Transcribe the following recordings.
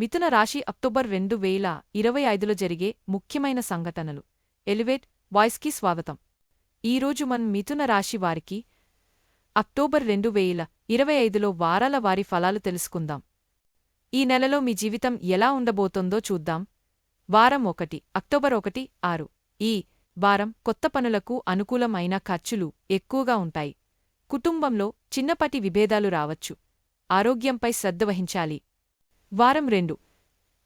మిథున రాశి అక్టోబర్ రెండు వేల ఇరవై ఐదులో జరిగే ముఖ్యమైన సంఘటనలు. ఎలివేట్ వాయిస్కి స్వాగతం. ఈరోజు మనం మిథున రాశి వారికి అక్టోబర్ రెండు వేల ఇరవై ఐదులో వారాల వారి ఫలాలు తెలుసుకుందాం. ఈ నెలలో మీ జీవితం ఎలా ఉండబోతోందో చూద్దాం. వారం ఒకటి అక్టోబర్ ఒకటి ఆరు. ఈ వారం కొత్త పనులకు అనుకూలమైన ఖర్చులు ఎక్కువగా ఉంటాయి. కుటుంబంలో చిన్నపాటి విభేదాలు రావచ్చు. ఆరోగ్యంపై శ్రద్ధ వహించాలి. వారం రెండు.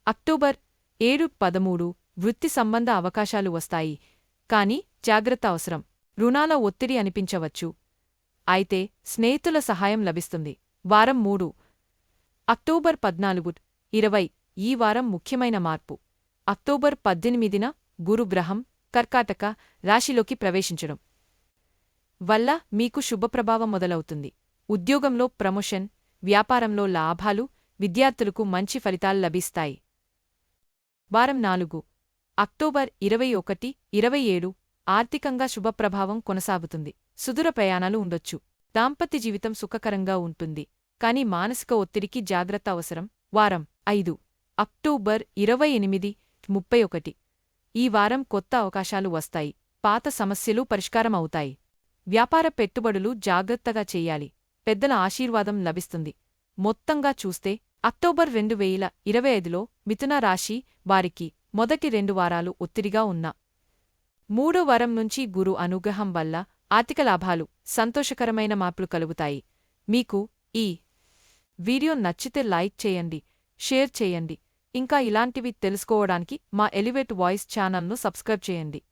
అక్టోబర్ ఏడు పదమూడు వృత్తి సంబంధ అవకాశాలు వస్తాయి. కాని జాగ్రత్త అవసరం. రుణాల ఒత్తిడి అనిపించవచ్చు. అయితే స్నేహితుల సహాయం లభిస్తుంది. వారం మూడు. అక్టోబర్ పద్నాలుగు ఇరవై ఈ వారం ముఖ్యమైన మార్పు. అక్టోబర్ పద్దెనిమిదిన గురుగ్రహం కర్కాటక రాశిలోకి ప్రవేశించడం వల్ల మీకు శుభప్రభావం మొదలవుతుంది. ఉద్యోగంలో ప్రమోషన్ వ్యాపారంలో లాభాలు విద్యార్థులకు మంచి ఫలితాలు లభిస్తాయి. వారం నాలుగు. అక్టోబర్ ఇరవై ఒకటి ఇరవై ఏడు ఆర్థికంగా శుభప్రభావం కొనసాగుతుంది. సుదూర ప్రయాణాలు ఉండొచ్చు. దాంపత్య జీవితం సుఖకరంగా ఉంటుంది. కాని మానసిక ఒత్తిడికి జాగ్రత్త అవసరం. వారం ఐదు. అక్టోబర్ ఇరవై ఎనిమిది ముప్పై ఒకటి. ఈ వారం కొత్త అవకాశాలు వస్తాయి. పాత సమస్యలు పరిష్కారం అవుతాయి. వ్యాపార పెట్టుబడులు జాగ్రత్తగా చెయ్యాలి పెద్దల ఆశీర్వాదం లభిస్తుంది. మొత్తంగా చూస్తే అక్టోబర్ రెండు వేల ఇరవై ఐదులో మిథున రాశి వారికి మొదటి రెండు వారాలు ఒత్తిడిగా ఉన్నా. మూడో వారం నుంచి గురు అనుగ్రహం వల్ల ఆర్థిక లాభాలు సంతోషకరమైన మార్పులు కలుగుతాయి. మీకు ఈ వీడియో నచ్చితే లైక్ చేయండి షేర్ చేయండి. ఇంకా ఇలాంటివి తెలుసుకోవడానికి మా ఎలివేట్ వాయిస్ ఛానల్ను సబ్స్క్రైబ్ చేయండి.